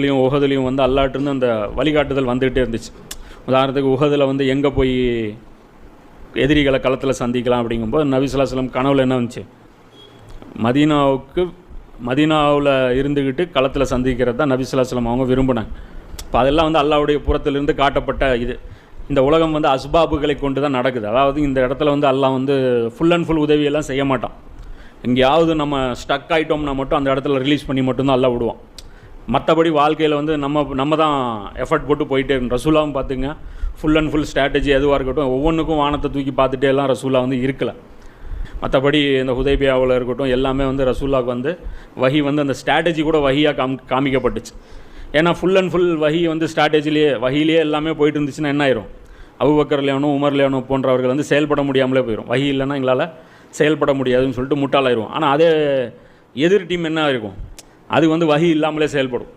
இதுலேயும் உகதுலையும் வந்து அல்லாட்டிருந்து அந்த வழிகாட்டுதல் வந்துகிட்டே இருந்துச்சு. உதாரணத்துக்கு உகதில் வந்து எங்கே போய் எதிரிகளை களத்தில் சந்திக்கலாம் அப்படிங்கும்போது நபிசுலாசலம் கனவுல என்ன வந்துச்சு? மதீனாவுக்கு மதீனாவில் இருந்துக்கிட்டு களத்தில் சந்திக்கிறது தான் நபிசுலாசலம் அவங்க விரும்பினாங்க. இப்போ அதெல்லாம் வந்து அல்லாவுடைய புறத்திலிருந்து காட்டப்பட்ட இது. இந்த உலகம் வந்து அஸ்பாபுகளை கொண்டு தான் நடக்குது. அதாவது இந்த இடத்துல வந்து அல்லாஹ் வந்து ஃபுல் அண்ட் ஃபுல் உதவியெல்லாம் செய்ய மாட்டான். எங்கேயாவது நம்ம ஸ்டக் ஆகிட்டோம்னா மட்டும் அந்த இடத்துல ரிலீஸ் பண்ணி மட்டும்தான் அல்லா விடுவான். மற்றபடி வாழ்க்கையில் வந்து நம்ம நம்ம தான் எஃபர்ட் போட்டு போயிட்டே இருக்கணும். ரசூலாவும் பார்த்துங்க. ஃபுல் அண்ட் ஃபுல் ஸ்ட்ராட்டஜி எதுவாக இருக்கட்டும் ஒவ்வொன்றுக்கும் வானத்தை தூக்கி பார்த்துட்டே எல்லாம் ரசூலா வந்து இருக்கலை. மற்றபடி இந்த ஹுதைபியாவில் இருக்கட்டும் எல்லாமே வந்து ரசூலாவுக்கு வந்து வகி வந்து அந்த ஸ்ட்ராட்டஜி கூட வஹியாக காம் காமிக்கப்பட்டுச்சு. ஏன்னா ஃபுல் அண்ட் ஃபுல் வகி வந்து ஸ்ட்ராட்டஜிலேயே வகையிலேயே எல்லாமே போயிட்டு இருந்துச்சுன்னா என்ன ஆயிரும்? அபுபக்கர் லேவனும் உமர் லேவனும் போன்றவர்கள் வந்து செயல்பட முடியாமலே போயிடும் வகி இல்லைன்னா எங்களால் செயல்பட முடியாதுன்னு சொல்லிட்டு முட்டாளாயிருவோம் ஆனால் அதே எதிர் டீம் என்ன இருக்கும் அது வந்து வகி இல்லாமலே செயல்படும்.